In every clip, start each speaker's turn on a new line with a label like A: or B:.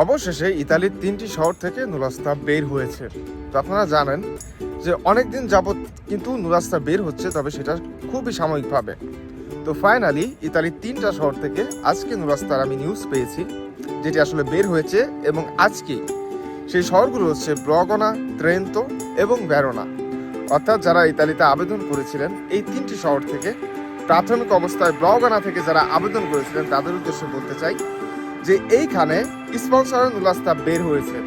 A: অবশেষে ইতালির তিনটি শহর থেকে নুরাস্তা বের হয়েছে। তো আপনারা জানেন যে অনেক দিন যাবৎ কিন্তু নুরাস্তা বের হচ্ছে, তবে সেটা খুবই সাময়িকভাবে। তো ফাইনালি ইতালির তিনটা শহর থেকে আজকে নুরাস্তার আমি নিউজ পেয়েছি, যেটি আসলে বের হয়েছে এবং আজকে সেই শহরগুলো হচ্ছে ব্রগনা ত্রেন্তো এবং ভ্যারোনা অর্থাৎ যারা ইতালিতে আবেদন করেছিলেন, এই তিনটি শহর থেকে প্রাথমিক অবস্থায় ব্রগনা থেকে যারা আবেদন করেছিলেন, তাদের উদ্দেশ্যে বলতে চাই যে এইখানে স্পন্সর নুলাস্তা বের হয়েছে।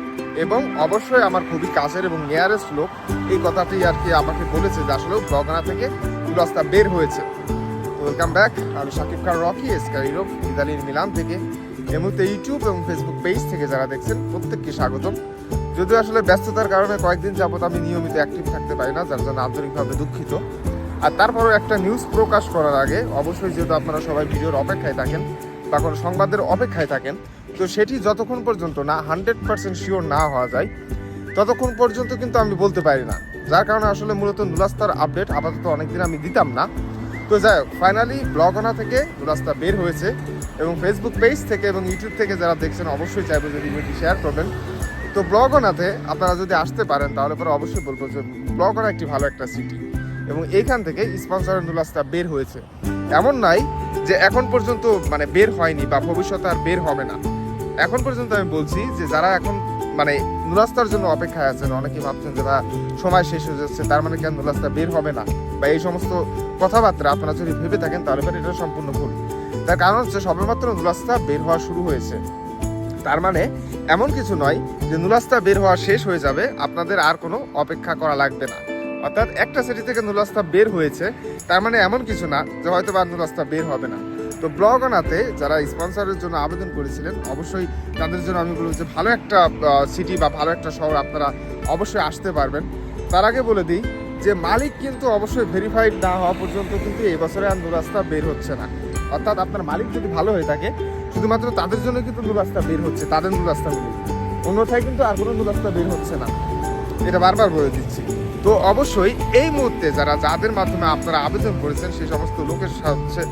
A: এবং অবশ্যই আমার খুবই কাছের এবং নিয়ারেস্ট লোক এই কথাটি আর কি আমাকে বলেছে যে আসলেও ব্রগনা থেকে নুলাস্তা বের হয়েছে। ওয়েলকাম ব্যাক আমি শাকিব খান রকি, এসকার ইউরোপ ইতালির মিলান থেকে। এই মুহূর্তে ইউটিউব এবং ফেসবুক পেজ থেকে যারা দেখছেন, প্রত্যেককে স্বাগতম। যদিও আসলে ব্যস্ততার কারণে কয়েকদিন যাবত আমি নিয়মিত অ্যাক্টিভ থাকতে পারি না, যার জন্য আন্তরিকভাবে দুঃখিত। আর তারপরেও একটা নিউজ প্রকাশ করার আগে, অবশ্যই যেহেতু আপনারা সবাই ভিডিওর অপেক্ষায় থাকেন বা কোনো সংবাদের অপেক্ষায় থাকেন। তো সেটি যতক্ষণ পর্যন্ত না, হান্ড্রেড পার্সেন্ট শিওর না হওয়া যায়, ততক্ষণ পর্যন্ত কিন্তু আমি বলতে পারি না। যার কারণে আসলে মূলত নুলাস্তার আপডেট আপাতত অনেকদিন আমি দিতাম না। তো যাই হোক ফাইনালি ব্লগনা থেকে নুলাস্তা বের হয়েছে এবং ফেসবুক পেজ থেকে এবং ইউটিউব থেকে যারা দেখছেন অবশ্যই চাইবে যে ভিডিওটি শেয়ার করবেন। তো ব্লগনাতে আপনারা যদি আসতে পারেন, তাহলে পরে অবশ্যই বলব যে ব্লগনা একটি ভালো একটা সিটি এবং এইখান থেকে স্পন্সর নুলাস্তা বের হয়েছে। এমন নাই যে এখন পর্যন্ত মানে বের হয়নি বা ভবিষ্যতে আর বের হবে না। এখন পর্যন্ত আমি বলছি যে যারা এখন মানে নুলাস্তার জন্য অপেক্ষায় আছেন, অনেকে ভাবছেন যে বা সময় শেষ হয়ে যাচ্ছে, তার মানে কেন নুলাস্তা বের হবে না? বা এই সমস্ত কথাবার্তা আপনারা যদি ভেবে থাকেন, তাহলে পরে এটা সম্পূর্ণ ভুল। তার কারণ হচ্ছে সবেমাত্র নুলাস্তা বের হওয়া শুরু হয়েছে। তার মানে এমন কিছু নয় যে নুলাস্তা বের হওয়া শেষ হয়ে যাবে, আপনাদের আর কোনো অপেক্ষা করা লাগবে না। অর্থাৎ একটা সিটি থেকে নুলাস্তা বের হয়েছে, তার মানে এমন কিছু না যে হয়তো বা নুলাস্তা বের হবে না। তো ব্লগনাতে যারা স্পন্সরের জন্য আবেদন করেছিলেন, অবশ্যই তাদের জন্য আমি বলব যে ভালো একটা সিটি বা ভালো একটা শহর আপনারা অবশ্যই আসতে পারবেন। তার আগে বলে দিই যে মালিক কিন্তু অবশ্যই ভেরিফাইড না হওয়া পর্যন্ত কিন্তু এই বছরে আর নুরাস্তা বের হচ্ছে না। অর্থাৎ আপনার মালিক যদি ভালো হয়ে থাকে, শুধুমাত্র তাদের জন্য কিন্তু নুরাস্তা বের হচ্ছে, তাদের নুরাস্তাগুলি অন্যথায় কিন্তু আর কোনো নুরাস্তা বের হচ্ছে না। এটা বারবার বলে দিচ্ছি। তো অবশ্যই এই মুহূর্তে যারা যাদের মাধ্যমে আপনারা আবেদন করেছেন, সেই সমস্ত লোকের সাথে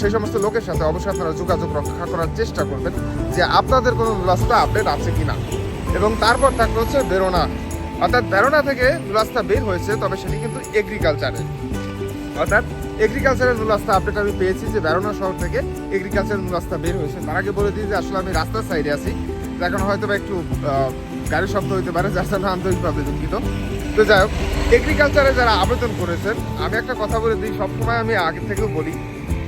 A: সেই সমস্ত লোকের সাথে অবশ্যই আপনারা যোগাযোগ রক্ষা করার চেষ্টা করবেন যে আপনাদের কোনো রাস্তা আপডেট আছে কিনা। এবং তারপর থাকবে হচ্ছে বেরোনা। অর্থাৎ বেরোনা থেকে রাস্তা বের হয়েছে, তবে সেটি কিন্তু এগ্রিকালচারের অর্থাৎ এগ্রিকালচারের রাস্তা আপডেট আমি পেয়েছি যে বেরোনা শহর থেকে এগ্রিকালচারের রাস্তা বের হয়েছে। তার আগে বলে দিই যে আসলে আমি রাস্তার সাইডে আছি। কারণে হয়তো বা একটু গাড়ির শব্দ হইতে পারে, যার জন্য আন্তরিকভাবে দুঃখিত। তো যাই হোক এগ্রিকালচারে যারা আবেদন করেছেন, আমি একটা কথা বলে দিই, সবসময় আমি আগে থেকেও বলি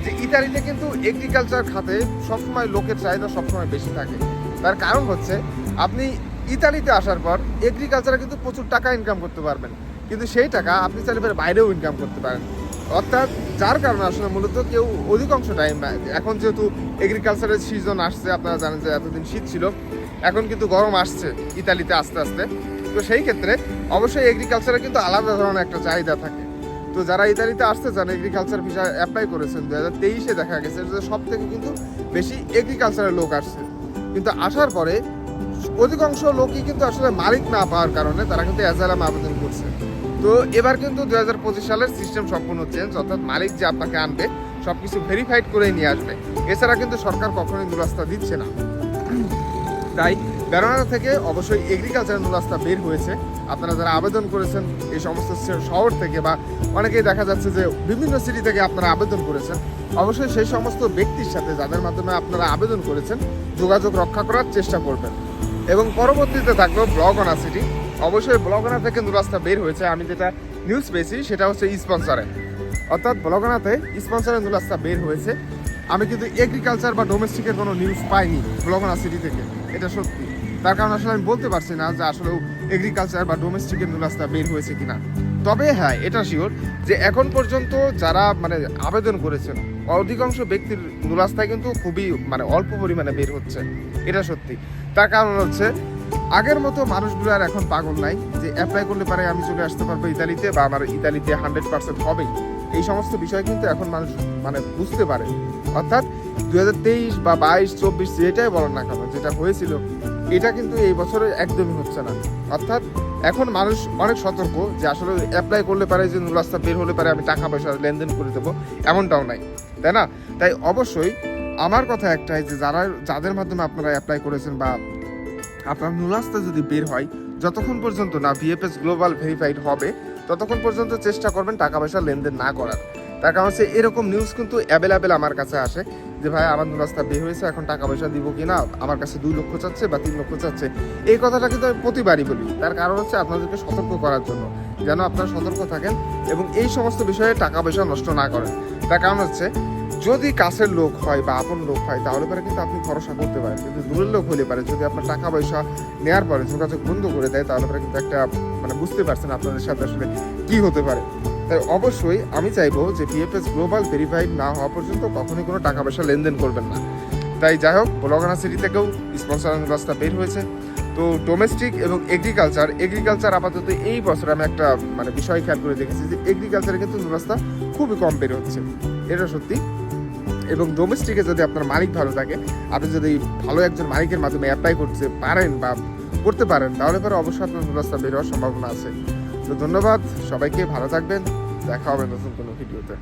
A: যে ইতালিতে কিন্তু এগ্রিকালচার খাতে সবসময় লোকের চাহিদা সবসময় বেশি থাকে। তার কারণ হচ্ছে, আপনি ইতালিতে আসার পর এগ্রিকালচারে কিন্তু প্রচুর টাকা ইনকাম করতে পারবেন। কিন্তু সেই টাকা আপনি চাইলে বাইরেও ইনকাম করতে পারেন। অর্থাৎ যার কারণে আসলে মূলত কেউ অধিকাংশ টাইম এখন যেহেতু এগ্রিকালচারের সিজন আসছে, আপনারা জানেন যে এতদিন শীত ছিল, এখন কিন্তু গরম আসছে ইতালিতে আস্তে আস্তে। তো সেই ক্ষেত্রে অবশ্যই এগ্রিকালচারে কিন্তু আলাদা ধরনের একটা চাহিদা থাকে। তো যারা ইতালিতে আসতে চান এগ্রিকালচার ভিসা অ্যাপ্লাই করেছেন দু হাজার তেইশে দেখা গেছে যে সব থেকে কিন্তু বেশি এগ্রিকালচারের লোক আসছে। কিন্তু আসার পরে অধিকাংশ লোকই কিন্তু আসলে মালিক না পাওয়ার কারণে তারা কিন্তু অ্যাজালাম আবেদন করছে। তো এবার কিন্তু দু হাজার পঁচিশ সালের সিস্টেম সম্পূর্ণ চেঞ্জ অর্থাৎ মালিক যে আপনাকে আনবে সব কিছু ভেরিফাইড করেই নিয়ে আসবে। এছাড়া কিন্তু সরকার কখনোই দুরাস্তা দিচ্ছে না। তাই বেরোনা থেকে অবশ্যই এগ্রিকালচার রাস্তা বের হয়েছে। আপনারা যারা আবেদন করেছেন এই সমস্ত শহর থেকে বা অনেকেই দেখা যাচ্ছে যে বিভিন্ন সিটি থেকে আপনারা আবেদন করেছেন, অবশ্যই সেই সমস্ত ব্যক্তির সাথে যাদের মাধ্যমে আপনারা আবেদন করেছেন, যোগাযোগ রক্ষা করার চেষ্টা করবেন। এবং পরবর্তীতে থাকল ব্লগনা সিটি অবশ্যই ব্লগনা থেকে রাস্তা বের হয়েছে। আমি যেটা নিউজ পেয়েছি, সেটা হচ্ছে স্পন্সরে অর্থাৎ ব্লগনাতে স্পন্সরের রাস্তা বের হয়েছে। আমি কিন্তু এগ্রিকালচার বা ডোমেস্টিকের কোনো নিউজ পাইনি ব্লগনা সিটি থেকে, এটা সত্যি। তার কারণ আসলে আমি বলতে পারছি না যে আসলে এগ্রিকালচার বা ডোমেস্টিকের নুলাস্তা বের হয়েছে কিনা। তবে হ্যাঁ এটা শিওর যে এখন পর্যন্ত যারা মানে আবেদন করেছেন, অধিকাংশ ব্যক্তির নুলাস্তায় কিন্তু খুবই মানে অল্প পরিমাণে বের হচ্ছে, এটা সত্যি। তার কারণ হচ্ছে, আগের মতো মানুষগুলো আর এখন পাগল নাই যে অ্যাপ্লাই করলে পারে আমি চলে আসতে পারব ইতালিতে বা আমার ইতালিতে হান্ড্রেড পার্সেন্ট হবেই। এই সমস্ত বিষয় কিন্তু এখন মানুষ মানে বুঝতে পারে। অর্থাৎ দু হাজার তেইশ বা বাইশ, চব্বিশ যেটাই বলেন না কেন, যেটা হয়েছিল, এটা কিন্তু এই বছরে একদমই হচ্ছে না। অর্থাৎ এখন মানুষ অনেক সতর্ক যে আসলে অ্যাপ্লাই করলে পারে, যে রাস্তা বের হলে পারে, আমি টাকা পয়সা লেনদেন করে দেবো, এমনটাও নাই, তাই না? তাই অবশ্যই আমার কথা একটাই যে যারা, যাদের মাধ্যমে আপনারা অ্যাপ্লাই করেছেন বা আপনার নুলাস্তা যদি বের হয়, যতক্ষণ পর্যন্ত না ভিএফএস গ্লোবাল ভেরিফাইড হবে, ততক্ষণ পর্যন্ত চেষ্টা করবেন টাকা পয়সা লেনদেন না করার। তার কারণ হচ্ছে এরকম নিউজ কিন্তু অ্যাভেলেবেল আমার কাছে আসে যে, ভাই আমার নুলাসটা বের হয়েছে, এখন টাকা পয়সা দিব কি না আমার কাছে দুই লক্ষ চাচ্ছে বা তিন লক্ষ চাচ্ছে? এই কথাটা কিন্তু আমি প্রতিবারই বলি। তার কারণ হচ্ছে আপনাদেরকে সতর্ক করার জন্য, যেন আপনারা সতর্ক থাকেন এবং এই সমস্ত বিষয়ে টাকা পয়সা নষ্ট না করেন। তার কারণ হচ্ছে, যদি কাছের লোক হয় বা আপন লোক হয়, তাহলে পরে কিন্তু আপনি ভরসা করতে পারেন। কিন্তু দূরের লোক হলে পারে, যদি আপনার টাকা পয়সা নেওয়ার পরে যোগাযোগ বন্ধ করে দেয়, তাহলে পরে কিন্তু একটা মানে বুঝতে পারছেন আপনাদের সাথে আসলে কি হতে পারে। তাই অবশ্যই আমি চাইব যে পিএফএস গ্লোবাল ভেরিফাইড না হওয়া পর্যন্ত কখনোই কোনো টাকা পয়সা লেনদেন করবেন না। তাই যাই হোক, বলগানা সিটি থেকেও স্পন্সর রাস্তা বের হয়েছে। তো ডোমেস্টিক এবং এগ্রিকালচার এগ্রিকালচার আপাতত এই বছর আমি একটা মানে বিষয় খেয়াল করে দেখেছি যে এগ্রিকালচারে কিন্তু রাস্তা খুবই কম বের হচ্ছে। এটা সত্যি। এবং ডোমেস্টিকে যদি আপনার মালিক ভালো থাকে, আপনি যদি ভালো একজন মালিকের মাধ্যমে অ্যাপ্লাই করতে পারেন বা করতে পারেন, তাহলে পরে অবশ্যই আপনার রাস্তা বের হওয়ার সম্ভাবনা আছে। তো ধন্যবাদ সবাইকে ভালো থাকবেন দেখা হবে নতুন কোনো ভিডিওতে।